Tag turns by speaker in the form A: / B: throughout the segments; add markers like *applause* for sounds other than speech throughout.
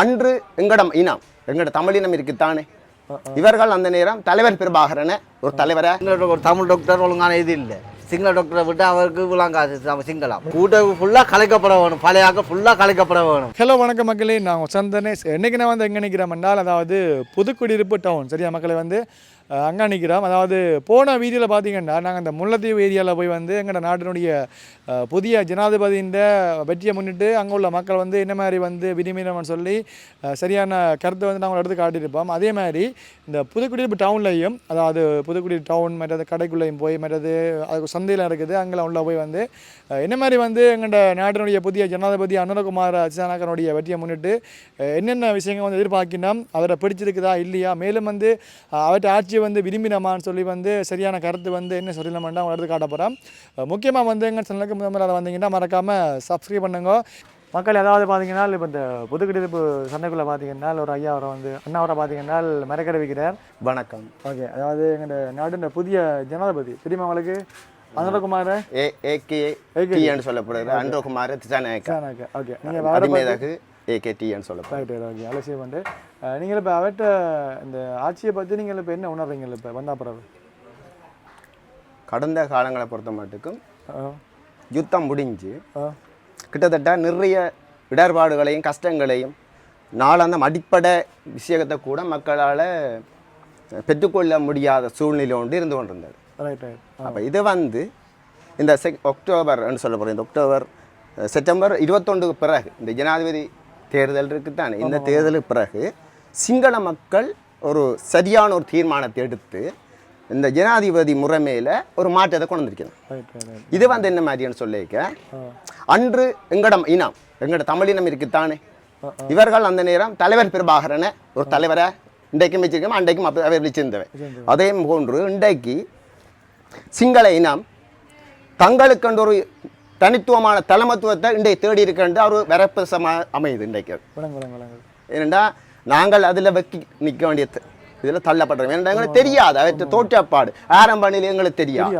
A: அன்று எங்கடம் இனம் எங்கட தமிழினம் இருக்குத்தானே? இவர்கள் அந்த நேரம் தலைவர் பிரபாகரனை ஒரு தலைவரை?
B: ஒரு தமிழ் டாக்டர் ஒழுங்கான இது இல்லை. சிங்கள டாக்டரை விட்டு அவருக்கு விளங்காது நம்ம சிங்களம். கூட்டம் ஃபுல்லாக கலைக்கப்பட வேணும் பழைய ஆக்கள் ஃபுல்லாக கலைக்கப்பட வேணும்.
C: ஹலோ வணக்கம் மக்களே. நான் சந்தனேஷ் என்னைக்கு நான் வந்து எங்கே நிற்கிறேன் என்றால் அதாவது புதுக்குடியிருப்பு டவுன் சரியா மக்களை வந்து அங்கே நிற்கிறோம் அதாவது போன வீதியில் பார்த்தீங்கன்னா நாங்கள் அந்த முல்லைத்தீவு ஏரியாவில் போய் வந்து எங்களோட நாட்டினுடைய புதிய ஜனாதிபதியின் வெற்றியை முன்னிட்டு அங்கே உள்ள மக்கள் வந்து என்ன மாதிரி வந்து விதிமீறம்னு சொல்லி சரியான கருத்தை வந்து நாங்கள் எடுத்து காட்டியிருப்போம். அதே மாதிரி இந்த புதுக்குடியிருப்பு டவுன்லையும் அதாவது புதுக்குடி டவுன் மற்றது கடைக்குள்ளேயும் போய் மற்றது அது சந்தையில் இருக்குது அங்கே உள்ள போய் வந்து என்ன மாதிரி வந்து எங்களோட நாட்டினுடைய புதிய ஜனாதிபதி அனுரகுமார் அச்சானாக்கனுடைய வெற்றியை முன்னிட்டு என்னென்ன விஷயங்கள் வந்து எதிர்பார்க்கினோம் அவரை பிடிச்சிருக்குதா இல்லையா? மேலும் வந்து அவற்றை ஆட்சி ஆட்சியை வந்து விரும்பினமான்னு சொல்லி வந்து சரியான கருத்து வந்து என்ன சொல்லலாமான்னு அவங்க எடுத்து காட்ட போகிறோம் முக்கியமாக வந்து எங்கள் சேனலுக்கு முதல் முறை வந்தீங்கன்னா மறக்காமல் சப்ஸ்கிரைப் பண்ணுங்க. மக்கள் ஏதாவது பார்த்தீங்கன்னா இப்போ இந்த புதுக்குடியிருப்பு சந்தைக்குள்ளே பார்த்தீங்கன்னா ஒரு ஐயா அவரை வந்து அண்ணா அவரை பார்த்தீங்கன்னா மரக்கடை விற்கிறார்
A: வணக்கம்.
C: ஓகே அதாவது எங்களோட நாட்டின் புதிய ஜனாதிபதி. தெரியுமா உங்களுக்கு? அனுரகுமார்.
A: ஏ ஏகே டி என்று சொல்லப்படுகிற அன்றகுமார திசாநாயக்க.
C: ஓகே நீங்கள் வேறு
A: அதிமேதகு ஏகே டி என்று சொல்லப்படுகிறது
C: ரைட் ஓகே அலட்சியம் பண்ணிட்டு நீங்கள் இப்போ அவர்கிட்ட இந்த ஆட்சியை பற்றி நீங்கள் இப்போ என்ன உணர்றீங்க இப்போ வந்தா பிறகு?
A: கடந்த காலங்களை பொறுத்த மட்டுக்கும் யுத்தம் முடிஞ்சு கிட்டத்தட்ட நிறைய இடர்பாடுகளையும் கஷ்டங்களையும் நாளாந்தம் அடிப்படை விஷயத்தை கூட மக்களால் பெற்றுக்கொள்ள முடியாத சூழ்நிலை ஒன்று இருந்து கொண்டிருந்தது. அப்போ இது வந்து இந்த செக் அக்டோபர் சொல்லப்படுற இந்த அக்டோபர் செப்டம்பர் இருபத்தொண்டுக்கு பிறகு இந்த ஜனாதிபதி தேர்தல் இருக்குதானே? இந்த தேர்தலுக்கு பிறகு சிங்கள மக்கள் ஒரு சரியான ஒரு தீர்மானத்தை எடுத்து இந்த ஜனாதிபதி முறைமையில் ஒரு மாற்றத்தை கொண்டு வந்திருக்கணும். இது வந்து என்ன மாதிரின்னு சொல்லிக்க
C: ஆ.
A: அன்று எங்கடம் இனம் எங்கட தமிழினம் இருக்குத்தானே இவர்கள் அந்த நேரம் தலைவர் பிரபாகரனை ஒரு தலைவரை இன்றைக்கும் வச்சிருக்கோம் அன்றைக்கும் அவர் வச்சிருந்தவன். அதே போன்று இன்றைக்கு சிங்கள இனம் தங்களுக்கென்று ஒரு தனித்துவமான தலைமத்துவத்தை இன்றைய தேடி இருக்கின்ற ஒரு வரப்பிரசமாக அமையுது இன்றைக்கு. ஏனெண்டா நாங்கள் அதில் வெக்கி நிற்க வேண்டிய இதில் தள்ளப்படுறோம். ஏன்னா எங்களுக்கு தெரியாது. அவற்றை தோற்றப்பாடு. ஆரம்ப நிலை எங்களுக்கு தெரியாது.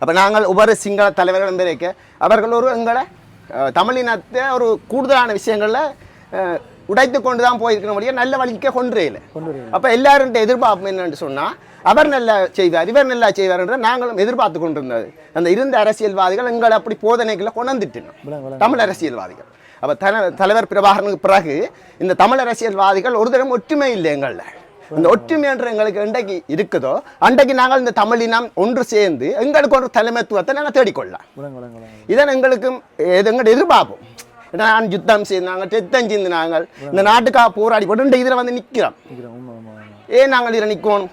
A: அப்போ நாங்கள் ஒவ்வொரு சிங்கள தலைவர்களும் பிறக்க அவர்கள் ஒரு எங்களை தமிழினத்தை ஒரு கூடுதலான விஷயங்களில் உடைத்து கொண்டு தான் போயிருக்கிற முடியும் நல்ல வழிக்க கொன்றே இல்லை அப்போ எல்லாருடைய எதிர்பார்ப்பு என்னன்னு சொன்னால் அவர் நல்லா செய்வார் இவர் நல்லா செய்வார் என்று நாங்களும் எதிர்பார்த்து கொண்டிருந்தது. அந்த இருந்த அரசியல்வாதிகள் எங்களை அப்படி போதனைகளை
C: விளங்க
A: தமிழ் அரசியல்வாதிகள். அப்போ தன தலைவர் பிரபாகரனுக்கு பிறகு இந்த தமிழ் அரசியல்வாதிகள் ஒரு தரம் ஒற்றுமை இல்லை எங்களில். இந்த ஒற்றுமை என்று எங்களுக்கு இன்றைக்கு இருக்குதோ அன்றைக்கு நாங்கள் இந்த தமிழினம் ஒன்று சேர்ந்து எங்களுக்கு ஒரு தலைமைத்துவத்தை நாங்கள் தேடிக்கொள்ளலாம். இதன் எங்களுக்கும் இது எங்களுடைய எதிர்பார்ப்போம். நான் யுத்தம் செய்தாங்க யுத்தம் சிந்து நாங்கள் இந்த நாட்டுக்காக போராடி போட்டு இந்த இதில் வந்து நிற்கிறோம் ஏன் நாங்கள் இதில் நிற்கணும்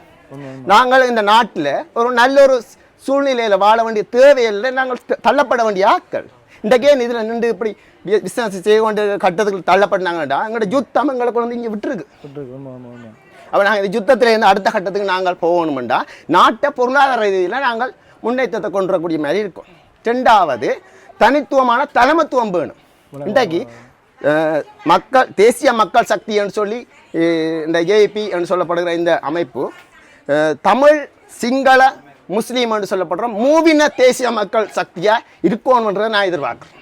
A: நாங்கள் இந்த நாட்டில் ஒரு நல்ல ஒரு சூழ்நிலையில் வாழ வேண்டிய தேவையில் நாங்கள் தள்ளப்பட வேண்டிய ஆட்கள். கேன் இதில் நின்று இப்படி பிஸ்னஸ் செய்ய வேண்டிய கட்டத்துக்கு தள்ளப்பட்டாங்கடா? எங்களோட யுத்தம் எங்களுக்கு வந்து இங்கே விட்டுருக்கு. அப்போ நாங்கள் இந்த யுத்தத்தில் இருந்து அடுத்த கட்டத்துக்கு நாங்கள் போகணுமெண்டா நாட்டை பொருளாதார ரீதியில் நாங்கள் முன்னேற்றத்தை கொண்டு வரக்கூடிய மாதிரி இருக்கும். ரெண்டாவது தனித்துவமான தலைமத்துவம் வேணும். இன்றைக்கு மக்கள் தேசிய மக்கள் சக்தின்னு சொல்லி அஹ், இந்த ஏபி என்று சொல்லப்படுகிற இந்த அமைப்பு தமிழ் சிங்கள முஸ்லீம் என்று சொல்லப்படுற மூவின தேசிய மக்கள் சக்தியாக இருக்கணுன்றதை நான் எதிர்பார்க்குறேன்.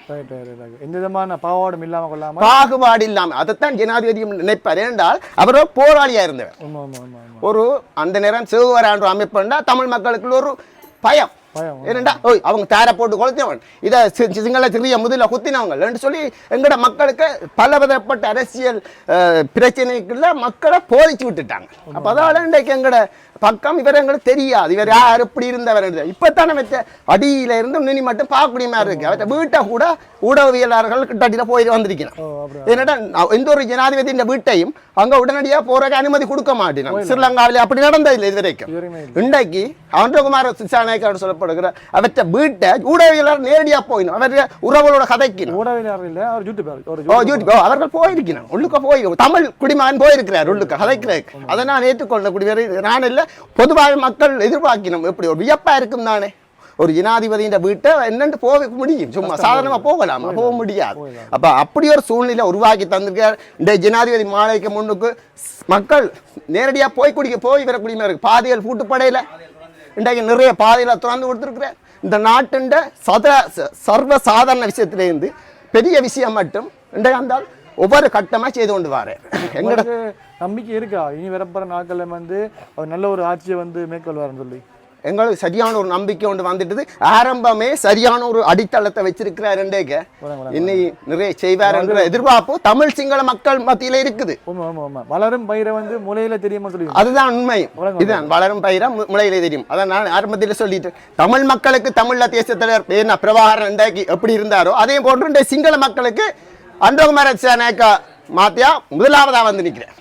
C: எந்த விதமான பாவாடும் இல்லாமல் கொள்ளாமல்
A: பாகுபாடு இல்லாமல் அதைத்தான் ஜனாதிபதி நினைப்பார். என்றால் அவர் ஒரு போராளியாக இருந்தவர். ஒரு அந்த நேரம் சிவகரான்ற அமைப்புண்டா தமிழ் மக்களுக்கு ஒரு பயம். ஏனண்டா ஓய் அவங்க தேரை போட்டு கொளுத்தினவன் இதை சிங்கள சிறிய முதல குத்தினவங்க. என்று சொல்லி எங்கட மக்களுக்கு பல விதப்பட்ட அரசியல் பிரச்சனைக்குள்ள மக்களை போதிச்சு விட்டுட்டாங்க. அப்போ அதால இன்றைக்கு எங்கட பக்கம் இவர் எங்களுக்கு தெரியாது. இவர் யார் எப்படி இருந்தவர் இப்போ தானே வச்ச அடியில இருந்து நுனி மட்டும் பார்க்கக்கூடிய மாதிரி இருக்கு. அவற்றை வீட்டை கூட ஊடகவியலாளர்கள் கிட்டத்தில் போய்
C: அப்படி
A: என்னடா எந்த ஒரு ஜனாதிபதி இந்த வீட்டையும் அங்க உடனடியாக போறக்கு அனுமதி கொடுக்க மாட்டேன். ஸ்ரீலங்காவில் அப்படி நடந்ததில்லை இது வரைக்கும். இன்றைக்கு ஆண்டகுமார சிசாநாயக்கர் சொல்லப்படுகிற அவற்ற வீட்டை ஊடகவியலாளர் நேரடியாக போயிடும் அவருடைய உறவுகளோட கதைக்கணும்.
C: அவர்
A: அவர்கள் போயிருக்கணும் உள்ளுக்க போய் தமிழ் குடிமகன் போயிருக்கிறார் உள்ளுக்க கதைக்கிறதுக்கு. அதை நான் ஏற்றுக்கொள்ள குடிவரை நான் இல்லை பொதுவாக மக்கள் எதிர்பார்க்கணும். எப்படி? ஒரு வியப்பா இருக்கும் தானே. ஒரு ஜனாதிபதியின் வீட்டை என்னன்னு போக முடியும்? சும்மா சாதாரணமா போகலாமா? போக முடியாது. அப்ப அப்படி ஒரு சூழ்நிலை உருவாக்கி தந்திருக்கார் இந்த ஜனாதிபதி மாலைக்கு முன்னுக்கு மக்கள் நேரடியா போய் குடிக்க போய் வரக்கூடிய இருக்கு. பாதைகள் பூட்டுப்படையில. இன்றைக்கு நிறைய பாதையில திறந்து கொடுத்துருக்குறேன் இந்த நாட்டுண்ட சத சர்வ சாதாரண விஷயத்திலேருந்து பெரிய விஷயம் மட்டும் இன்றைக்கு அந்த ஒவ்வொரு கட்டமாக செய்து கொண்டு எங்கட
C: உங்களுக்கு நம்பிக்கை இருக்கா? இனி வரப்போற நாட்கள்ல வந்து அவர் நல்ல ஒரு ஆட்சியை வந்து மேற்கொள்வார்னு சொல்லி.
A: எங்களுக்கு சரியான ஒரு நம்பிக்கை ஒன்று வந்துட்டது. ஆரம்பமே சரியான ஒரு அடித்தளத்தை வச்சிருக்கிறாருண்டேக்க
C: வணக்கம்,
A: இன்னைக்கு நிறைய செய்வார் என்ற எதிர்பார்ப்பு தமிழ் சிங்கள மக்கள் மத்தியில இருக்குது.
C: வளரும் பயிரை வந்து முளையில தெரியுமா சொல்லி
A: அதுதான் உண்மை. இதுதான் வளரும் பயிரா முளையிலே தெரியும். அதான் நான் ஆரம்பத்தில் சொல்லிட்டு தமிழ் மக்களுக்கு தமிழ்ல தேசிய தலைவர் என்ன பிரபாகரன் எப்படி இருந்தாரோ அதே போன்று சிங்கள மக்களுக்கு அன்றகுமார சேனேக்கா மாத்தியா? முதலாவதா வந்து நிற்கிறேன்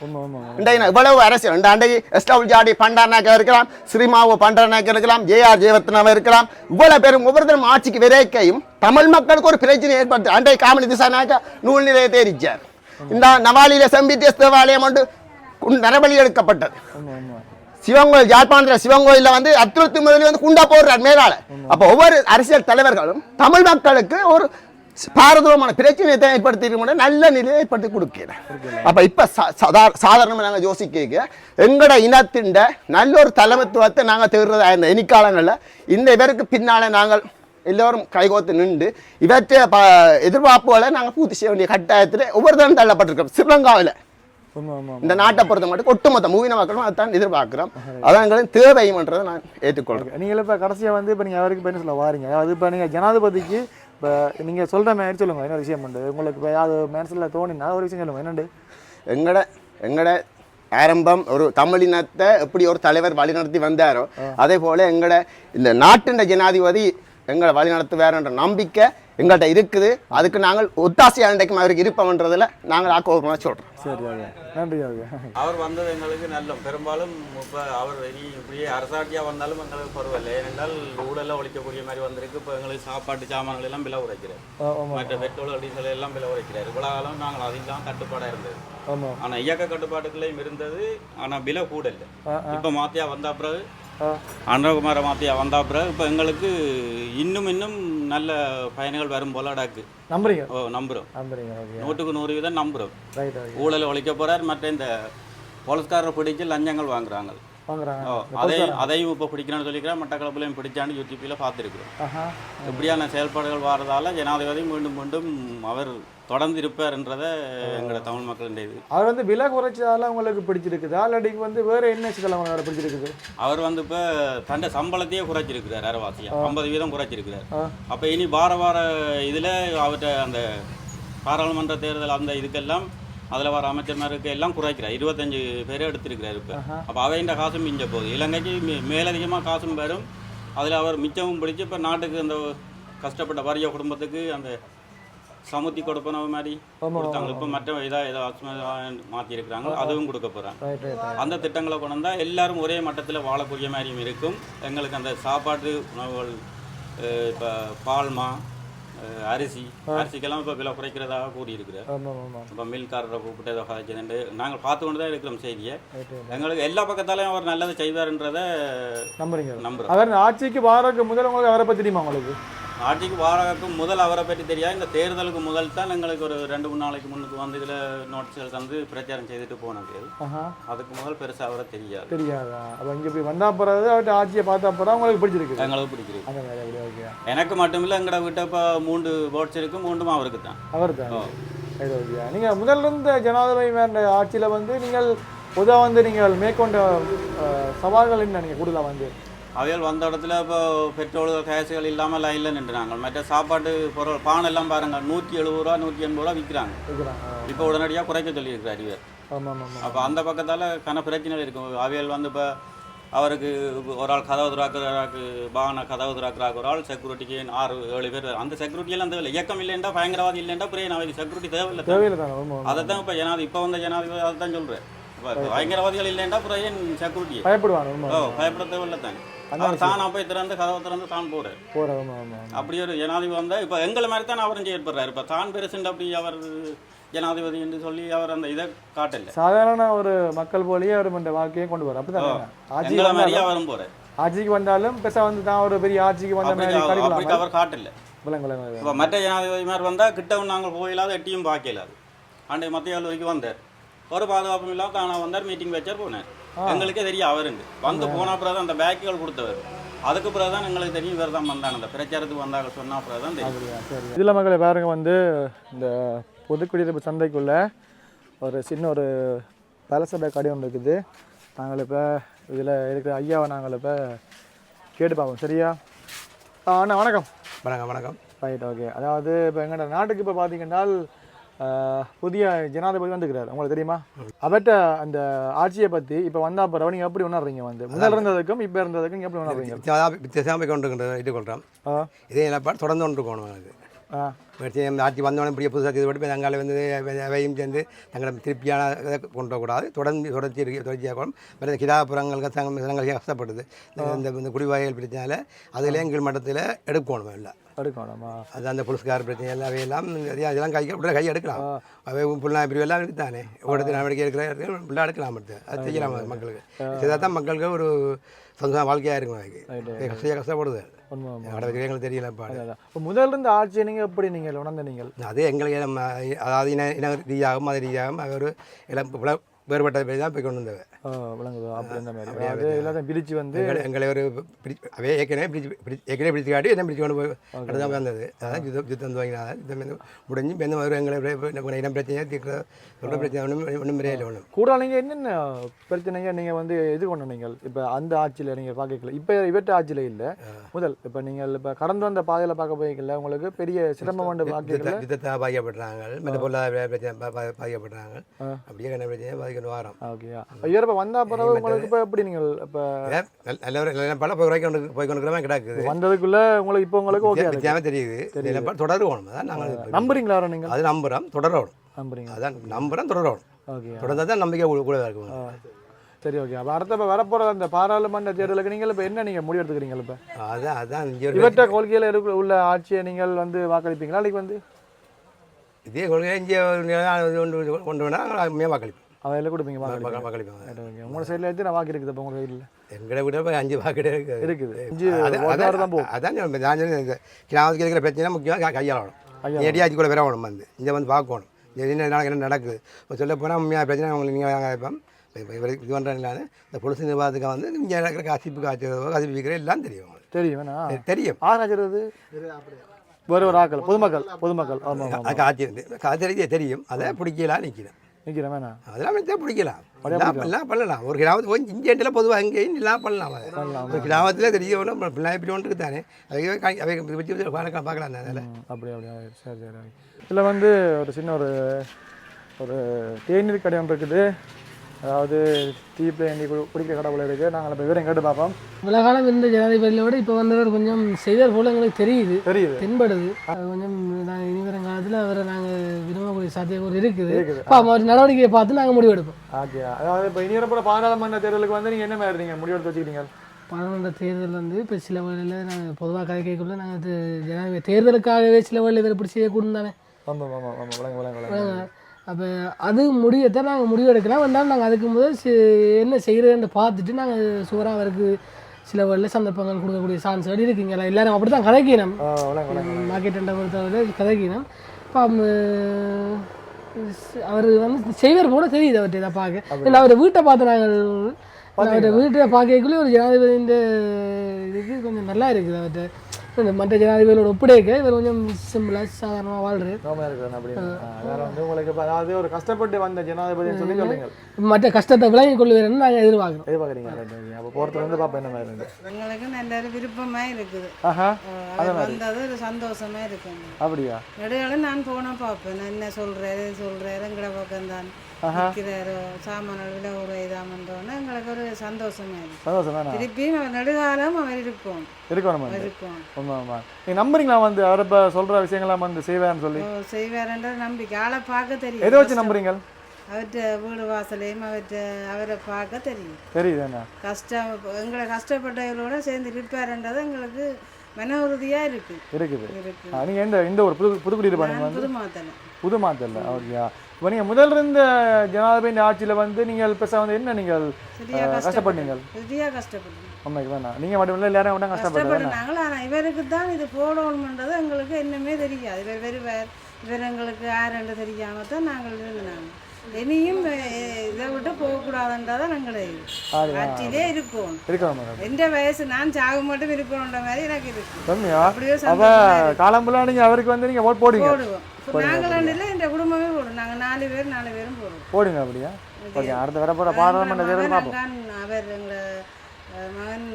A: இவ்வளவு அரசியல். இந்த அண்டைக்கு எஸ்டபுள் ஜாடி பண்டானாக்கா இருக்கலாம் ஸ்ரீமாவு பண்டானாக்கா இருக்கலாம் ஜேஆர் ஜெயவர்த்தனாவை இருக்கலாம் இவ்வளவு பேரும் ஒவ்வொருத்தரும் ஆட்சிக்கு விரைக்கையும் தமிழ் மக்களுக்கு ஒரு பிரச்சனை ஏற்படுத்து அண்டை காமெடி திசானாக்கா நூல் நிலையத்தை எரிச்சார் இந்த நவாலியில செம்பிட்டியஸ் தேவாலயம் ஒன்று நரபலி எடுக்கப்பட்டது. சிவங்கோயில் யாழ்ப்பாணத்தில் சிவங்கோயிலில் வந்து அத்துருத்தி முதலி வந்து குண்டா போடுறார் மேலால அப்போ ஒவ்வொரு அரசியல் தலைவர்களும் தமிழ் மக்களுக்கு ஒரு பாரதூரமான பிரச்சனையை தான் ஏற்படுத்தி நல்ல நிலையை ஏற்படுத்தி கொடுக்கிறேன் அப்போ இப்போ சாதாரணமாக நாங்கள் யோசிக்க எங்களோட இனத்தின் நல்ல ஒரு தலைமைத்துவத்தை நாங்கள் தேடுறதா இருந்த இனிக்காலங்களில் இந்த இவருக்கு பின்னால நாங்கள் எல்லோரும் கைகோத்து நின்று இவற்றை ப எதிர்பார்ப்புகளை நாங்கள் பூர்த்தி செய்ய வேண்டிய கட்டாயத்தில் ஒவ்வொருத்தரும் தள்ளப்பட்டிருக்கோம். ஸ்ரீலங்காவில் இந்த நாட்டை பொறுத்த மட்டும் ஒட்டுமொத்த மூவின மக்களும் அதான் எதிர்பார்க்கிறோம். அதான் எங்களின் தேவைன்றதை நான் ஏற்றுக்கொள்கிறேன்
C: நீங்கள் இப்போ கடைசியா வந்து இப்போ நீங்கள் அவருக்கு என்ன சொல்ல வாரீங்க? அதாவது இப்போ நீங்கள் ஜனாதிபதிக்கு இப்போ நீங்கள் சொல்கிற மாதிரி சொல்லுங்க என்ன விஷயம் உண்டு. உங்களுக்கு இப்போ அது மனசில் தோணினா ஒரு விஷயம் சொல்லுங்க என்னண்டு?
A: எங்கட எங்கட ஆரம்பம் ஒரு தமிழினத்தை எப்படி ஒரு தலைவர் வழிநடத்தி வந்தாரோ அதே போல எங்கட இந்த நாட்டின் ஜனாதிபதி எங்களை வழிநடத்துவாருன்ற நம்பிக்கை எங்கள்கிட்ட இருக்குது. அதுக்கு நாங்கள் ஒத்தாசையாக இன்றைக்கும் அவருக்கு இருப்போம்ன்றதில் நாங்கள் ஆக்கோபமாக சொல்கிறோம்
C: சரி ஓகே. நன்றி ஓகே.
D: அவர் வந்தது எங்களுக்கு நல்ல பெரும்பாலும் இப்போ அவர் இனி இப்படியே அரசாட்சியாக வந்தாலும் எங்களுக்கு பரவாயில்லை. ஏனென்றால் ஊழல ஒழிக்கக்கூடிய மாதிரி வந்திருக்கு. இப்போ எங்களுக்கு சாப்பாட்டு சாமான்கள் எல்லாம் விலை உரைக்கிறார் மற்ற பெட்ரோல் டீசல் எல்லாம் விலை உரைக்கிறார் இவ்வளோ காலம் நாங்கள் அதில் தான் கட்டுப்பாடாக இருந்தது ஆனால் இயக்க கட்டுப்பாட்டுக்குள்ளேயும் இருந்தது. ஆனால் விலை கூட இல்லை இப்போ மாத்தியா வந்த பிறகு?
C: ஆ.
D: அனுகுமார மாத்தியா வந்த பிறகு? இப்போ எங்களுக்கு இன்னும் இன்னும் நல்ல பயணிகள் வரும் போல அடாக்கு.
C: நம்புறீங்க?
D: ஓ நம்புகிறோம்
C: நம்புறீங்க
D: நூற்றுக்கு நூறு வீதம்
C: ஓகே
D: ஊழலை ஒழிக்க போகிறார் மற்ற இந்த போலீஸ்காரரை பிடிச்சு லஞ்சங்கள் வாங்குறாங்க. அதையும் அதையும் இப்போ பிடிக்கணும்னு சொல்லிக்கிறேன் மட்டக்களப்புலையும் பிடிச்சான்னு யூடியூப்பில் பார்த்துருக்குறோம். இப்படியான செயல்பாடுகள் வாரதால ஜனாதிபதி மீண்டும் மீண்டும் அவர் தொடர்ந்து இருப்பார்ன்றதை எங்களோட தமிழ் மக்களின் இது
C: அவர் வந்து விலை குறைச்சதால உங்களுக்கு பிடிச்சிருக்குதா. இல்லாட்டிக்கு வந்து வேற என்ன சிக்கல வேற பிடிச்சிருக்குது?
D: அவர் வந்து இப்போ தண்டை சம்பளத்தையே குறைச்சிருக்கிறார் அரைவாசியா ஐம்பது வீதம் குறைச்சிருக்கிறார். அப்போ இனி வார வார இதில் அவர்கிட்ட அந்த பாராளுமன்ற தேர்தல் அந்த இதுக்கெல்லாம் அதில் வர அமைச்சர்மாருக்கு எல்லாம் குறைக்கிறார். இருபத்தஞ்சு பேரை எடுத்திருக்கிறார் இப்போ. அப்போ அவைண்ட காசும் மிஞ்ச போகுது. இலங்கைக்கு மேலதிகமாக காசும் வரும். அதில் அவர் மிச்சமும் பிடிச்சி இப்போ நாட்டுக்கு அந்த கஷ்டப்பட்ட வறிய குடும்பத்துக்கு அந்த சமுத்தி கொடுப்பன மாதிரி கொடுத்தாங்க. இப்போ மற்ற இதாக ஏதோ மாற்றிருக்கிறாங்க அதுவும் கொடுக்க போகிறாங்க அந்த திட்டங்களை கொண்டு வந்தால் எல்லாரும் ஒரே மட்டத்தில் வாழக்கூடிய மாதிரியும் இருக்கும். எங்களுக்கு அந்த சாப்பாடு உணவுகள் இப்போ பால்மா அரிசி அரிசிக்கெல்லாம் இப்போ விலை குறைக்கிறதாக கூறியிருக்கிறார் இப்போ மில்காரரை கூப்பிட்டு ஏதோ கதைச்சுட்டு நாங்கள் பார்த்து கொண்டு தான் இருக்கிறோம் செய்தியை. எங்களுக்கு எல்லா பக்கத்தாலையும் அவர் நல்லது செய்வார்ன்றதை
C: நம்புறீங்க.
D: நம்புகிறோம்
C: அவர் ஆட்சிக்கு வாரக்கு முதல் உங்களுக்கு அவரை பற்றி தெரியுமா உங்களுக்கு?
D: ஆட்சிக்கு வாரகம் முதல் அவரை பற்றி தெரியாது. இந்த தேர்தலுக்கு முதல் தான் எங்களுக்கு ஒரு ரெண்டு மூணு நாளைக்கு முன்னுக்கு வந்து இதில் நோட்டீஸ்கள் தந்து பிரச்சாரம் செய்துட்டு போனது. அதுக்கு முதல் பெருசாக அவரை தெரியாது.
C: தெரியாதா? அப்போ இங்கே போய் வந்தா பிறகு அவர்கிட்ட ஆட்சியை பார்த்தா பிறகு உங்களுக்கு பிடிச்சிருக்கு
D: எங்களுக்கு
C: ஓகே
D: எனக்கு மட்டுமில்லை எங்கட வீட்டை இப்போ மூன்று போட்ஸ் இருக்கு மூன்றும் அவருக்கு தான்.
C: அவர் தான் நீங்கள் முதல்ல இருந்த ஜனாதிபதி மேல ஆட்சியில் வந்து நீங்கள் பொதுவாக வந்து நீங்கள் மேற்கொண்ட சவால்கள் என்ன? நீங்கள் கூடுதலாக வந்து
D: அவைகள் வந்த இடத்துல இப்போ பெட்ரோல் கேஸுகள் இல்லாமல் லைனில் நின்றுனாங்க. மற்ற சாப்பாட்டு பொருள் பானை எல்லாம் பாருங்க. நூற்றி எழுபது ரூபா நூற்றி எண்பது ரூபா விற்கிறாங்க இப்போ உடனடியாக குறைக்க சொல்லியிருக்கிறார் இவர். அப்போ அந்த பக்கத்தால் கன பிரச்சனை இருக்கும். அவைகள் வந்து இப்போ அவருக்கு ஒரு ஆள் கதவு துறாக்குறாக்கு பான கதவு துறாக்குறாக்கு ஒரு ஆள் செக்யூரிட்டிக்கு ஆறு ஏழு பேர். அந்த செக்யூரிட்டி எல்லாம் தேவையில்லை. இயக்கம் இல்லைண்டா பயங்கரவாதி இல்லைண்டா பிறகு அவைக்கு செக்யூரிட்டி தேவையில்லை.
C: தேவையில்லை
D: அதை தான் இப்போ ஜனாதி இப்போ வந்த ஜனாதிபதி அதை தான் சொல்கிறேன் பயங்கரவாதிகள் இல்லைண்டா பிறகு செக்யூரிட்டி
C: பயப்படுவாங்க.
D: பயப்பட தேவையில்லை தானே. அவர் தான் அப்போ திறந்து கதவை திறந்து தான் போறாரு.
C: ஆமாம்
D: அப்படி ஒரு ஜனாதிபதி வந்தால் இப்போ எங்களை மாதிரி தான் அவரும் செயற்படுறாரு. இப்போ தான் பெருசுண்டு அப்படி அவர் ஜனாதிபதி என்று சொல்லி அவர் அந்த இதை காட்டல.
C: சாதாரண ஒரு மக்கள் போலயே அவர் இந்த வாழ்க்கையை கொண்டு வர அப்படி தானே ஆட்சிக்கு
D: எங்களை மாதிரியே அவரும் போறாரு.
C: ஆட்சிக்கு வந்தாலும் பெருசா வந்து தான் ஒரு பெரிய ஆட்சிக்கு வந்த மாதிரி
D: அவர் காட்டல. இப்போ மற்ற ஜனாதிபதி மாதிரி வந்தால் கிட்டவும் நாங்கள் போயிலாத எட்டியும் பார்க்கலாது அண்டை மத்திய வரைக்கும் வந்தார். ஒரு பாதுகாப்பும் இல்லாம தானா வந்தார் மீட்டிங் வச்சார் போனார். எங்களுக்கே தெரியும் அவருண்டு வந்து போன பிறகு தான் அந்த பேக்குகள் கொடுத்தவர். அதுக்கு பிறகு தான் எங்களுக்கு தெரியும் இவர் தான் வந்தாங்க. அந்த பிரச்சாரத்துக்கு வந்தாங்க சொன்ன பிறகு தான் தெரியும்.
C: இதில் மக்களை பாருங்க வந்து இந்த புதுக்குடியிருப்பு சந்தைக்குள்ள ஒரு சின்ன ஒரு பலசபை கடை ஒன்று இருக்குது. நாங்கள் இப்போ இதில் இருக்கிற ஐயாவை நாங்கள் இப்போ கேட்டு பார்ப்போம். சரியா? அண்ணா வணக்கம்.
E: வணக்கம் வணக்கம்.
C: ரைட் ஓகே அதாவது இப்போ எங்களோட நாட்டுக்கு இப்போ பார்த்தீங்கன்னா புதிய ஜனாதிபதி வந்துக்கிறார். உங்களுக்கு தெரியுமா? அவர்கிட்ட அந்த ஆட்சியை பற்றி இப்போ வந்தா பிறகு நீங்கள் எப்படி உணர்றீங்க வந்து? முதல்ல இருந்ததுக்கும் இப்போ இருந்ததுக்கும் எப்படி உணர்றீங்க?
E: வித்தியாசமாக கொண்டு இட்டுக்கொள்கிறோம் இதே நிலப்பாடு தொடர்ந்து கொண்டு இருக்கணும் எனக்கு இந்த ஆட்சி வந்தவொடனே இப்படியே புதுசாக இது போட்டு தங்களை வந்து அவையும் சேர்ந்து தங்களை திருப்தியான இதை கொண்டு வரக்கூடாது தொடர்ந்து தொடர்ச்சி இருக்கு தொடர்ச்சியாக வேறு சங்கம் சங்கங்கள் கஷ்டப்படுது. இந்த- இந்த குடிவாய்கள் பிரச்சனையால் அதுலேயும் கீழ் மட்டத்தில் எடுக்கணும் எல்லாம்.
C: எடுக்கணுமா?
E: அது அந்த புலிஸ்கார பிரச்சனை எல்லாம் அவையெல்லாம் அது- அதெல்லாம் கை உடனே கை எடுக்கலாம். அவை புல்லா பிரிவு எல்லாம் இருக்குதானே ஒவ்வொரு நடவடிக்கை எடுக்கிற புல்லா எடுக்கலாம் அடுத்து. அது செய்யலாம் மக்களுக்கு. இதை தான் மக்களுக்கு ஒரு சொந்த வாழ்க்கையாக இருக்கும் அதுக்கு கஷ்ட கஷ்டப்படுது. நடவடிக்கை எங்களுக்கு தெரியல இப்போ
C: முதல்ல இருந்த ஆட்சியை நீங்கள் எப்படி நீங்கள் உணர்ந்த நீங்கள்?
E: அது எங்களுக்கு அதாவது இன இன ரீதியாகவும் மத ரீதியாகவும் அது ஒரு இளம் புல- வேறுபட்ட பேர் தான் போய் கொண்டு வந்தவ.
C: விளங்குதோ? அப்படி இந்த மாதிரி. அதாவது எல்லாத்தையும் பிரித்து வந்து
E: எங்களை ஒரு பிடி அவே ஏற்கனவே பிடிச்சி பிடி ஏற்கனவே பிடிச்சு காட்டி என்ன பிடிச்சு கொண்டு போய் அடுத்து தான் வந்தது. அதான் யுத்தம் யுத்தம் துவங்கினாங்க யுத்தம் வந்து முடிஞ்சு இந்த மாதிரி எங்களை இடம் பிரச்சனையை தீர்க்கிற சொல்கிற பிரச்சனை ஒன்றும் ஒன்றும் முறையில் ஒன்றும்
C: கூட நீங்கள் என்னென்ன பிரச்சனைங்க நீங்கள் வந்து எதிர்கொண்ட நீங்கள் இப்போ அந்த ஆட்சியில் நீங்கள் பார்க்கல. இப்போ இவற்ற ஆட்சியில் இல்லை. முதல் இப்போ நீங்கள் இப்போ கடந்து வந்த பாதையில் பார்க்க போய்க்கல உங்களுக்கு பெரிய சிரமம் வந்து பார்க்கல?
E: யுத்தத்தை பாதிக்கப்படுறாங்க. மற்ற பொருளாதார பிரச்சனை பாதிக்கப்படுறாங்க. அப்படியே என்ன பிரச்சனையை பாதிக்கணும் வாரம்.
C: ஓகேயா ஐயர் இப்போ வந்த பிறகு உங்களுக்கு இப்போ எப்படி நீங்கள் இப்போ
E: நல்ல நல்ல பல போய் கொண்டு போய் கொண்டு கிடக்குது
C: வந்ததுக்குள்ள உங்களுக்கு இப்போ உங்களுக்கு ஓகே
E: வித்தியாசமே தெரியுது தொடரணும் அதான் நாங்கள்
C: நம்புறீங்களா நீங்கள்
E: அது நம்புகிறோம் தொடரணும்
C: நம்புறீங்க
E: அதான் நம்புகிறோம் தொடரணும்
C: ஓகே
E: தொடர்ந்தால் தான் நம்பிக்கை கூட இருக்கும்.
C: சரி ஓகே. அப்போ அடுத்த இப்போ வரப்போகிற அந்த பாராளுமன்ற தேர்தலுக்கு நீங்கள் இப்போ என்ன நீங்கள் முடிவு எடுத்துக்கிறீங்க இப்போ?
E: அதான் அதான்
C: இவற்ற கொள்கையில் இருக்க உள்ள ஆட்சியை நீங்கள் வந்து வாக்களிப்பீங்களா? நாளைக்கு வந்து?
E: இதே கொள்கை இங்கே கொண்டு கொண்டு வேணால் மே வாக்களிப்போம்.
C: அவையில் கொடுப்பீங்க உங்களோட சைடில் எடுத்து நான் வாக்கு இருக்குது இப்போ உங்கள் சைடில்
E: எங்களை விட போய் அஞ்சு வாக்கிட இருக்குது
C: அஞ்சு தான் போகும்
E: அதான் நான் கிராமத்துக்கு இருக்கிற பிரச்சனை முக்கியமாக கையாளணும் நேரடியாக கூட வரணும் வந்து இங்கே வந்து பார்க்கணும் என்ன என்ன நடக்குது இப்போ சொல்ல போனால் உண்மையாக பிரச்சனை உங்களுக்கு நீங்கள் இப்போ இது பண்ணுறேன் இந்த பொலிசு நிர்வாகத்துக்கு வந்து இங்கே நடக்கிற கசிப்பு காய்ச்சல் கசிப்பு விற்கிற எல்லாம் தெரியும்
C: தெரியும்
E: தெரியும்
C: ஆராய்ச்சது வேறு ஒரு ஆக்கள் பொதுமக்கள் பொதுமக்கள் ஆமாம்
E: காய்ச்சி காய்ச்சல் தெரியும் அதை பிடிக்கலாம் நிற்கிறேன்
C: நிற்கிறேன்
E: அதெல்லாம் வச்சா பிடிக்கலாம். எல்லாம் பண்ணலாம். ஒரு கிராமத்து போய் இங்கேண்டில் பொதுவாக அங்கேயும் எல்லாம் பண்ணலாம் ஒரு கிராமத்தில் இப்படி ஒன்று தானே. அதை வச்சு பார்க்கலாம் பார்க்கலாம் அதில்.
C: அப்படி அப்படி ஆ, சரி சரி. இதில் வந்து ஒரு சின்ன ஒரு ஒரு தேநீர் கடை ஒன்று இருக்குது. அதாவது டீ பிளேண்டி குடிக்கிற கடை போல இருக்குது நாங்கள் இப்போ விவரம் கேட்டு பார்ப்போம்.
F: இவ்வளோ காலம் இருந்த ஜனாதிபதியை விட இப்போ வந்தவர் கொஞ்சம் செய்தார் போல எங்களுக்கு தெரியுது.
C: தெரியுது.
F: தென்படுது. அது கொஞ்சம் நாங்கள் இனி வரும் காலத்தில் அவரை நாங்கள் விரும்பக்கூடிய சாத்தியக்கூறு இருக்குது. இப்போ அவர் நடவடிக்கையை பார்த்து நாங்கள் முடிவெடுப்போம்.
C: ஓகே அதாவது இப்போ இனி வரப்போகிற பாராளுமன்ற தேர்தலுக்கு வந்து நீங்கள் என்ன மாதிரி முடிவெடுத்து வச்சுக்கிறீங்க
F: பாராளுமன்ற தேர்தல் வந்து இப்போ சில வேளையில் நாங்கள் பொதுவாக கதைக்குள்ள நாங்கள் ஜனாதிபதி தேர்தலுக்காகவே சில வேளையில் இவர் இப்படி செய்யக்கூடும் தானே?
C: ஆமாம் ஆமாம் ஆமாம் விளங்க விளங்க. விளங்க.
F: அப்போ அது முடியத்தான் நாங்கள் முடிவெடுக்கலாம் வந்தாலும் நாங்கள் அதுக்கு முதல் என்ன செய்கிறேன்னு பார்த்துட்டு நாங்கள் சுவராக அவருக்கு சில வேளையில் சந்தர்ப்பங்கள் கொடுக்கக்கூடிய சான்ஸ்கள் இருக்குங்க. எல்லாரும் அப்படி தான் கதைக்கணும்
C: ஆ விளங்க விளங்க
F: மார்க்கெட் என்ற பொறுத்தவரை கதைக்கணும் இப்போ அவர் வந்து செய்வார் போல தெரியுது அவர்கிட்ட இதை பார்க்க. இல்லை அவர் வீட்டை பார்த்து நாங்கள் அவர்கிட்ட வீட்டை பார்க்கக்குள்ளே ஒரு ஜனாதிபதியின் இதுக்கு கொஞ்சம் நல்லா இருக்குது அவர்கிட்ட. இந்த மற்ற ஜனாதிபதியோட ஒப்படைக்க இவர் கொஞ்சம் சிம்பிளாக சாதாரணமாக வாழ்றாரு.
C: வந்து உங்களுக்கு அதாவது ஒரு கஷ்டப்பட்டு வந்த ஜனாதிபதினு சொல்லி சொல்றீங்க
F: மற்ற கஷ்டத்தை விளங்கி கொள்ளுவேன்னு நாங்கள் எதிர்பார்க்குறோம்
C: எதிர்பார்க்குறீங்க அப்போ போகிறது வந்து பார்ப்போம் என்ன மாதிரி இருந்து
G: எங்களுக்கு நல்ல ஒரு விருப்பமா இருக்குது.
C: ஆஹா
G: அவர் வந்தது ஒரு சந்தோஷமா இருக்குங்க.
C: அப்படியா?
G: நடுவில் நான் போனா பார்ப்பேன். என்ன சொல்றாரு சொல்றாரு எங்கட பக்கம் தான். விற்கிறாரோ சாமான்கள் விலை ஒரு இதாமன்றோன்னா எங்களுக்கு ஒரு சந்தோஷமா
C: சந்தோஷம் தானே
G: திருப்பியும் நெடுகாலம் அவர் இருக்கும்
C: இருக்கணும் உண்மை உண்மை நீங்கள் நம்புறீங்களா வந்து அவர் இப்போ சொல்கிற விஷயங்கள்லாம் வந்து செய்வார்னு சொல்லி
G: செய்வாருன்ற நம்பிக்கை ஆளை பார்க்க தெரியும்
C: எதை வச்சு நம்புறீங்க
G: அவர்கிட்ட வீடு வாசலையும் அவர்கிட்ட அவரை பார்க்க தெரியும்.
C: தெரியுது என்ன
G: கஷ்டம் எங்களை கஷ்டப்பட்டவர்களோட சேர்ந்து இருப்பாருன்றது எங்களுக்கு மன உறுதியா இருக்கு.
C: இருக்குது.
G: இருக்கு.
C: நீங்க எந்த இந்த ஒரு புது புதுக்குடியிருப்பா வந்து?
G: புது மாத்தலை
C: புது மாத்தல்ல ஓகேயா இப்போ நீங்கள் முதல்ல இருந்த ஜனாதிபதி ஆட்சியில் வந்து நீங்கள் பெருசாக வந்து என்ன நீங்கள் கஷ்டப்பட்டீங்க
G: சரியா கஷ்டப்பட்டோம்
C: அம்மைக்கு வேணாம் நீங்கள் மட்டும் இல்லை எல்லாரும் ஒன்றும் கஷ்டப்பட்டு
G: கஷ்டப்பட்டாங்க ஆனால் இவருக்கு தான் இது போடணுன்றது எங்களுக்கு என்னமே தெரியாது. இவர் வருவார் இவர் எங்களுக்கு யாருன்னு தெரியாம தான் நாங்கள் இருந்தாங்க இனியும் இதை விட்டு போகக்கூடாதுன்றதான் எங்களை இது.
C: ஆடியா
G: ஆட்சியிலே இருக்கும்
C: இருக்கணும் மேடம்
G: எந்த வயசு நான் சாக மட்டும் இருக்கணுன்ற மாதிரி எனக்கு இருக்கு அப்படியே
C: அப்ப. காலம்புல நீங்க அவருக்கு வந்து நீங்க ஓட் போடுங்க
G: போடுவோம் நாங்கள் இல்லை இந்த குடும்பமே போடுவோம் நாங்கள் நாலு பேர் நாலு பேரும் போடுவோம்
C: போடுங்க அப்படியா ஓகே அடுத்த வர போற பாராளுமன்ற தேர்தல் பார்ப்போம்
G: அவர் எங்களை மகன்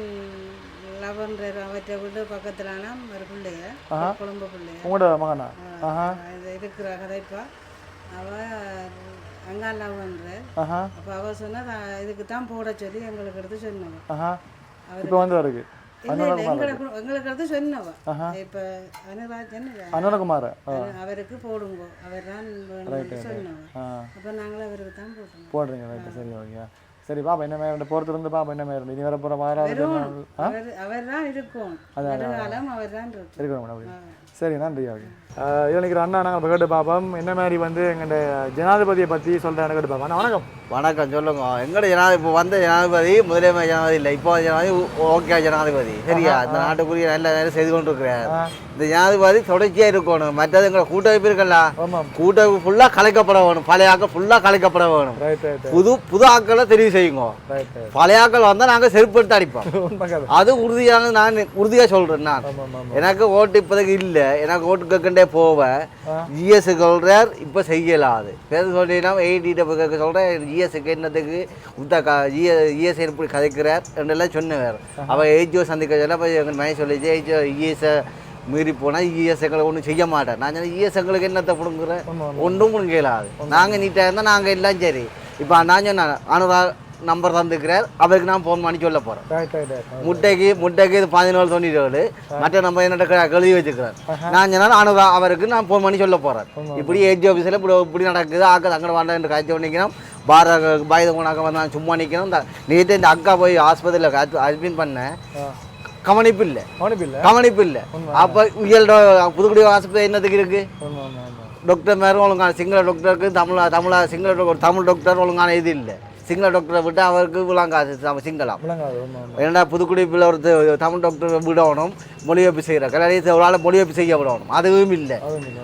G: லவன்ற அவற்றை விட்டு பக்கத்துலான ஒரு பிள்ளைய குடும்ப பிள்ளைய
C: உங்களோட மகனா
G: இது இருக்கிற கதைப்பா அவ
C: ஆஹா.
G: அப்போ அவ சொன்னா "தான் இதுக்கு தான் போட சொல்லி எங்களுக்கு எடுத்து சொன்னவ.
C: ஆஹா. இப்போ வந்து
G: இல்லை எங்களுக்கு எடுத்து சொன்னவ. இப்போ அனுராஜன்
C: அனுரகுமார்
G: அவருக்கு போடுங்கோ. அவர் தான் சொன்னவ. அப்போ நாங்களும் அவருக்கு தான் போட்டோம்.
C: போடுறீங்க ரைட்டு சரி ஓகே சரி பாப்பா என்ன மாதிரி பொறுத்து இருந்து பாப்பா என்ன மாதிரி இனி வர போற பாராளுமன்ற ஆ?
G: அவர் அவர் தான் இருக்கும். நெடுங்காலம் அவர் தான் இருக்கும்.
C: இருக்கணும் மேடம் அப்படி. சரி நன்றி ஓகே இதில் நிற்கிற அண்ணா நாங்கள் கேட்டு பார்ப்போம். என்ன மாதிரி வந்து எங்கள்ட ஜனாதிபதியை பற்றி சொல்கிறேன் கேட்டு பார்ப்போம். அண்ணா வணக்கம்.
B: வணக்கம் சொல்லுங்க. எங்கட ஜனாதிபதி இப்போ வந்த ஜனாதிபதி முதலமை ஜனாதிபதி இல்லை. இப்போ ஜனாதிபதி ஓகே ஜனாதிபதி. சரியா? இந்த நாட்டுக்குரிய நல்ல வேலை செய்து கொண்டு இருக்கிறார் இந்த ஜனாதிபதி தொடர்ச்சியாக இருக்கணும். மற்றது எங்களை கூட்டமைப்பு இருக்கல கூட்டமைப்பு ஃபுல்லாக கலைக்கப்பட வேணும். பழைய ஆக்கள் ஃபுல்லாக கலைக்கப்பட வேணும். புது புது ஆக்களை தெரிவு செய்யுங்க. பழைய ஆக்கள் வந்தால் நாங்கள் செருப்பு எடுத்து அடிப்போம். *laughs* அது உறுதியான நான் உறுதியாக சொல்கிறேன் நான். எனக்கு ஓட்டு இப்போதைக்கு இல்லை. எனக்கு ஓட்டு கேட்கண்டே போவேன் ஜிஎஸ் சொல்கிறார் இப்போ செய்யலாது பேர் சொல்லினா எயிட்டிகிட்ட போய் கேட்க சொல்கிறேன் ஜிஎஸ்க்கு என்னத்துக்கு? உத்தா கா ஜிஎ ஜிஎஸ் எப்படி கதைக்கிறார் என்றெல்லாம் சொன்னவர். அவள் ஏஜிஓ சந்திக்க சொல்ல போய் எங்கள் மனைவி சொல்லிச்சு ஏஜிஓ இஎஸை மீறி போனால் இஎஸ் எங்களை ஒன்றும் செய்ய மாட்டேன். நான் சொன்னேன் இஎஸ் எங்களுக்கு என்னத்தை பிடுங்குறேன் ஒன்றும் பிடுங்கலாது. நாங்கள் நீட்டாக இருந்தால் நாங்கள் எல்லாம் சரி. இப்போ நான் சொன்னேன் அனுரா நம்பர் தந்துக்கிறார் அவருக்கு நான் ஃபோன் பண்ணி சொல்ல போகிறேன் முட்டைக்கு முட்டைக்கு இது பதினேழு தொண்ணூற்றி ஏழு மற்ற நம்ம என்ன கழுவி வச்சுக்கிறேன் நான் சொன்னால் அனுதா அவருக்கு நான் ஃபோன் பண்ணி சொல்ல போகிறேன் இப்படி ஏஜி ஆஃபீஸில் இப்படி இப்படி நடக்குது. ஆக்க அங்கே வேண்டாம் என்று காய்ச்சி நிற்கணும் பார பாயுத போனாக்க வந்து நான் சும்மா நிற்கணும் இந்த நேற்று இந்த அக்கா போய் ஹாஸ்பத்திரியில் அட்மிட் பண்ணேன் கவனிப்பு இல்லை.
C: கவனிப்பு இல்லை?
B: அப்போ உயல் புதுக்குடி ஆஸ்பத்திரி என்னத்துக்கு
C: உண்மை
B: டாக்டர் மேலும் ஒழுங்கான சிங்கள டாக்டருக்கு தமிழ் தமிழா சிங்கள டாக்டர் தமிழ் டாக்டர் ஒழுங்கான இது இல்லை. சிங்கள டாக்டரை விட்டு அவருக்கு விளங்காது நம்ம சிங்களம். ஏன்னா புதுக்குடிப்பில் ஒரு தமிழ் டாக்டர் விடணும் மொழிபெயர்ப்பு செய்கிற கல்யாணத்தை ஒரு ஆள் மொழிபெயர்ப்பு செய்ய விடணும். அதுவும் இல்லை.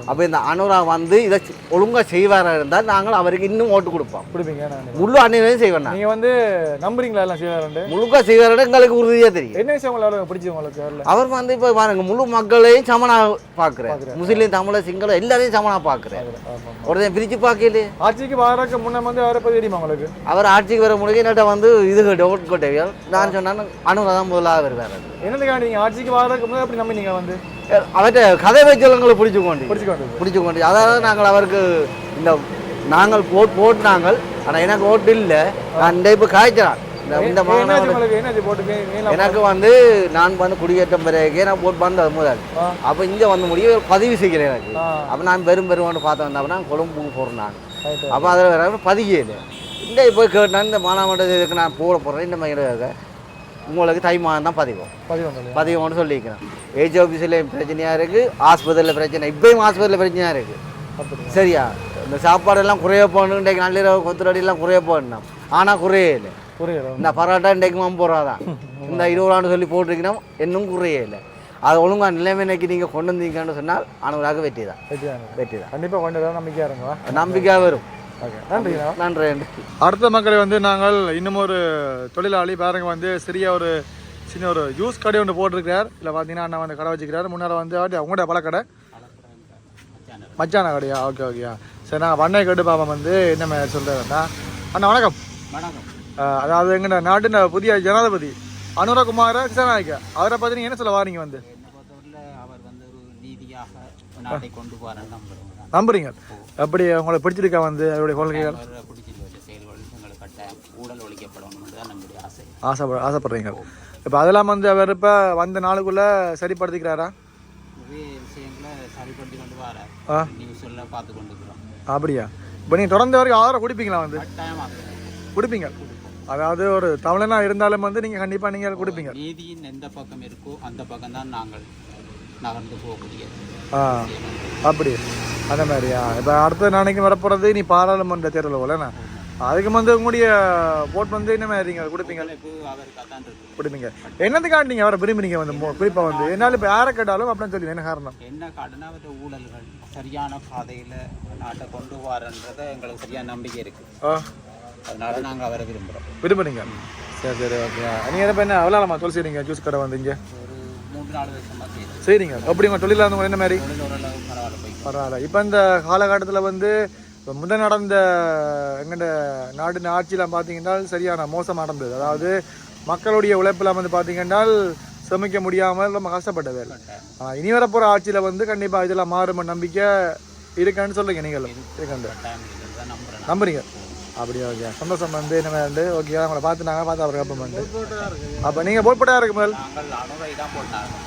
B: அப்போ இந்த அனுரா வந்து இதை ஒழுங்காக செய்வாரா இருந்தால் நாங்கள் அவருக்கு இன்னும் ஓட்டு கொடுப்போம். முழு அன்னையிலையும் செய்வேன்
C: நீங்கள் வந்து நம்புறீங்களா எல்லாம் செய்வாருண்டு
B: முழுக்க செய்வாரோட எங்களுக்கு உறுதியாக தெரியும்.
C: என்ன விஷயம் பிடிச்சது உங்களுக்கு
B: அவர் வந்து இப்போ பாருங்க முழு மக்களையும் சமனாக பார்க்குறேன் முஸ்லீம் தமிழ சிங்கள எல்லாரையும் சமனாக பார்க்குறேன் ஒருத்தன் பிரித்து பார்க்கல
C: ஆட்சிக்கு வரக்கு முன்ன வந்து அவரை பற்றி தெரியுமா உங்களுக்கு?
B: அவர் ஆட்சிக்கு வர முடியும் என்னட்ட வந்து இது ஓட்டு கொட்டவியல் நான் சொன்னேன் அனுரா தான் முதலாக வருவார்
C: என்னதுக்காக நீங்கள் ஆட்சிக்கு வரக்கு முன்னாடி அப்படி நம்பி நீங்கள் வந்து?
B: அவர்கிட்ட கதை வைச்சவங்களை பிடிச்சு கொண்டு. பிடிச்சு கொண்டு. அதாவது நாங்கள் அவருக்கு இந்த நாங்கள் ஓட் போட்டினாங்கள் ஆனால் எனக்கு ஓட்டு இல்லை. நான் இந்த இப்போ காய்ச்சலாம் இந்த
C: போட்டு
B: எனக்கு வந்து நான் வந்து குடியேற்றம் பிறகு நான் போட் வந்தது முதல். அப்போ இங்கே வந்து முடிய பதிவு செய்கிறேன் எனக்கு. அப்போ நான் பெரும் பெருமான்னு பார்த்து வந்தப்ப கொழும்புக்கு போகிறேன் நான். அப்போ அதில் வேற பதியல இந்த போய் கேட்டேன் இந்த மாணவர்கள் இதுக்கு நான் போட போகிறேன் இந்த மாதிரி உங்களுக்கு தை மாதம் தான் பதிவோம்
C: பதிவு பண்ணலையா?
B: பதிவுன்னு சொல்லிக்கிறேன். ஏஜ் ஆஃபீஸில் பிரச்சனையாக இருக்குது ஆஸ்பத்திரியில் பிரச்சனை. இப்பயும் ஆஸ்பத்திரியில் பிரச்சனையாக இருக்குது சரியா? இந்த சாப்பாடெல்லாம் குறைய போகணும். இன்றைக்கு நள்ளிரவு கொத்துரடியெல்லாம் குறைய போடணும் ஆனால் குறையே இல்லை
C: புரியுது
B: இந்த பரோட்டா இன்றைக்கு ஐம்பது ரூபா தான் இந்த இருபது ரூபான்னு சொல்லி போட்டிருக்கீங்கன்னா இன்னும் குறையே இல்லை அது ஒழுங்காக நிலைமைக்கு நீங்கள் கொண்டு வந்தீங்கன்னு சொன்னால் அனுராக வெற்றி தான்
C: வெற்றிதாங்க
B: வெற்றி தான்
C: கண்டிப்பாக கொண்டு வர நம்பிக்கையாக இருங்க.
B: நம்பிக்கையாக வரும்.
C: ஓகே
B: நன்றி நன்றி.
C: அடுத்த மக்களை வந்து நாங்கள் இன்னும் ஒரு தொழிலாளி பாருங்க வந்து சிறிய ஒரு சின்ன ஒரு ஜூஸ் கடை ஒன்று போட்டிருக்கிறார். இல்லை பார்த்தீங்கன்னா அண்ணா வந்து கடை வச்சுக்கிறார். முன்னால் வந்து அவங்களோட பழக்கடை? மச்சான கடையா? ஓகே ஓகேயா சரி நான் பண்ணை கேட்டு பாப்போம் வந்து என்ன மாதிரி சொல்கிறேன்னா அண்ணா வணக்கம். அதாவது எங்கள் நாட்டின் புதிய ஜனாதிபதி அனுரகுமார கிருஷ்ணநாயக்க அவரை பற்றி நீங்கள் என்ன சொல்ல வாரீங்க வந்து?
H: அவர் வந்து ஒரு நீதியாக நாட்டை கொண்டு போகிறேன்னு நம்புகிறோம்
C: நம்புறீங்க. எப்படி உங்களுக்கு பிடிச்சிருக்கா வந்து அவருடைய கொள்கைகள்? ஆசைப்பட ஆசைப்படுறீங்க. இப்போ அதெல்லாம் வந்து அவர் இப்போ வந்த நாளுக்குள்ளே சரிப்படுத்திக்கிறாரா? அப்படியா? இப்போ நீங்கள் தொடர்ந்து வரைக்கும் ஆதரவு கொடுப்பீங்களா வந்து? கொடுப்பீங்க. அதாவது ஒரு தமிழனா இருந்தாலும் வந்து நீங்கள் கண்டிப்பாக நீங்கள் கொடுப்பீங்க.
H: நீதியின் எந்த பக்கம் இருக்கோ அந்த பக்கம் தான் நாங்கள் நகர்ந்து போகக்கூடியது.
C: ஆ. அப்படி அந்த மாதிரியா? இப்போ அடுத்த நாளைக்கு வரப்போகிறது நீ பாராளுமன்ற தேர்தல் போலண்ணா அதுக்கு வந்து உங்களுடைய போட் வந்து என்ன மாதிரி நீங்கள் கொடுப்பீங்க? கொடுப்பீங்க. என்னத்துக்காக நீங்கள் அவரை விரும்புறீங்க வந்து குறிப்பாக வந்து. என்னால் இப்போ யாரை கேட்டாலும் அப்படின்னு சொல்லி என்ன காரணம்?
H: என்ன காரணம் அவற்றை ஊழல்கள். சரியான பாதையில் நாட்டை கொண்டு வரன்றதை எங்களுக்கு சரியான நம்பிக்கை இருக்கு.
C: ஆ.
H: அதனால நாங்கள் அவரை விரும்புகிறோம்
C: விரும்புறீங்க? சரி சரி ஓகே. நீங்கள் என்ன என்ன எவ்வளோமா தொழில் செய்றீங்க ஜூஸ் கடை வந்து இங்கே.
H: ஒரு மூன்று நாலு வருஷமாக செய்யுது.
C: சரிங்க. அப்படி உங்கள் தொழிலாக இருந்தவங்க என்ன மாதிரி?
H: தொழில் ஓரளவு பரவாயில்ல போய்
C: பரவாயில்ல. இப்போ இந்த காலகட்டத்தில் வந்து இப்போ முதல் நடந்த எங்கள்ட நாடு ஆட்சியெலாம் பார்த்தீங்கன்னா சரியான மோசம் நடந்தது. அதாவது மக்களுடைய உழைப்பில் வந்து பார்த்தீங்கன்னா சமைக்க முடியாமல் ரொம்ப கஷ்டப்பட்ட வேலை ஆனால் இனி வரப்போகிற ஆட்சியில் வந்து கண்டிப்பாக இதெல்லாம் மாறும் நம்பிக்கை இருக்கான்னு சொல்லுங்க நீங்கள் இருக்காண்டு நம்புறீங்க. அப்படியா ஓகே. சந்தோஷம் வந்து என்ன வந்து ஓகே உங்களை பார்த்து நாங்கள் பார்த்து அவருக்கு அப்போ வந்து. அப்போ நீங்கள் போட் போட்டா இருக்கு முதல்?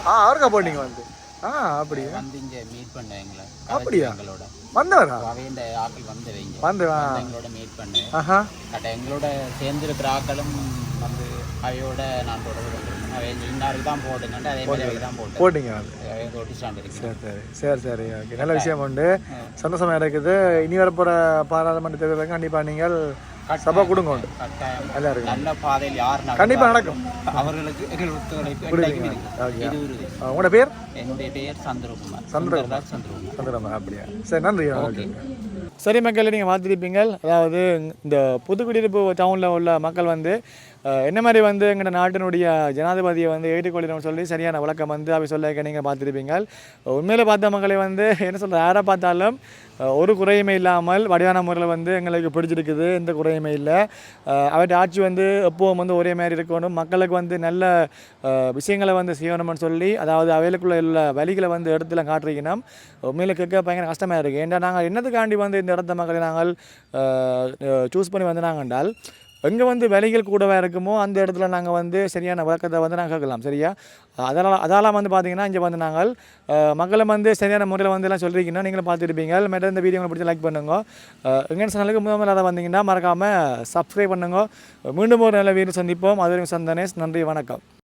C: ஆ அவருக்கா போட்டீங்க வந்து? ஆ அப்படியா?
H: வந்து இங்கே மீட் பண்ண எங்களை.
C: அப்படியா?
H: எங்களோட.
C: வந்தவரா?
H: அவையின் ஆக்கள் வந்து வைங்க
C: வந்து
H: எங்களோட மீட் பண்ணு
C: ஆஹா.
H: கட்ட எங்களோட சேர்ந்துருக்கிற ஆக்களும் வந்து அவையோட நான் தொடர்பு இன்னாருக்கு தான் அதே. மாதிரி தான்
C: போட்டீங்க சரி சரி. சரி சரி. ஓகே. நல்ல விஷயம் உண்டு. சந்தோஷமா இருக்குது. இனி வரப்போகிற பாராளுமன்ற தேர்தலுக்கு கண்டிப்பாக நீங்கள் சபை கொடுங்க உண்டு. நல்லா இருக்கு
H: நல்ல பாதையில் யார் நகர்ந்தாலும்
C: கண்டிப்பா நடக்கும்.
H: அவர்களுக்கு
C: உங்களோட பேர்?
H: என்னுடைய பெயர் சந்திரகுமார்.
C: சந்திரகுமார். அப்படியா. சரி நன்றி. சரி மக்கள் நீங்கள் பார்த்துருப்பீங்க அதாவது இந்த புதுக்குடியிருப்பு டவுனில் உள்ள மக்கள் வந்து என்ன மாதிரி வந்து எங்கள் நாட்டினுடைய ஜனாதிபதியை வந்து ஏற்றுக்கொள்ளணும்னு சொல்லி சரியான விளக்கம் வந்து அவை சொல்ல நீங்கள் பார்த்துருப்பீங்க உண்மையில் பார்த்த மக்களை வந்து என்ன சொல்கிறது யாரை பார்த்தாலும் ஒரு குறையுமே இல்லாமல் வடிவான முறையில் வந்து எங்களுக்கு பிடிச்சிருக்குது எந்த குறையுமே இல்லை. அவற்றை ஆட்சி வந்து எப்போவும் வந்து ஒரே மாதிரி இருக்கணும். மக்களுக்கு வந்து நல்ல விஷயங்களை வந்து செய்யணும்னு சொல்லி அதாவது அவைகளுக்குள்ள உள்ள வழிகளை வந்து இடத்துல காட்டுறீங்கன்னா உண்மையில் கேட்க பயங்கர கஷ்டமாக இருக்குது ஏன்னா நாங்கள் என்னத்துக்காண்டி வந்து இந்த இடத்த மக்களை நாங்கள் சூஸ் பண்ணி வந்து நாங்கள் என்றால் எங்கே வந்து விலைகள் கூடவாக இருக்குமோ அந்த இடத்துல நாங்கள் வந்து சரியான விளக்கத்தை வந்து நாங்கள் கேட்கலாம் சரியா? அதனால் அதெல்லாம் வந்து பார்த்தீங்கன்னா இங்கே வந்து நாங்கள் மக்களை வந்து சரியான முறையில் வந்து எல்லாம் சொல்லியிருக்கீங்கன்னா நீங்களும் பார்த்துருப்பீங்க. மேடம் இந்த வீடியோ உங்களுக்கு பிடிச்சி லைக் பண்ணுங்க. எங்கள் சேனலுக்கு முதல் முதல்ல வந்தீங்கன்னா மறக்காமல் சப்ஸ்கிரைப் பண்ணுங்க. மீண்டும் ஒரு நல்ல வீடு சந்திப்போம். அது சந்தனேஷ் நன்றி வணக்கம்.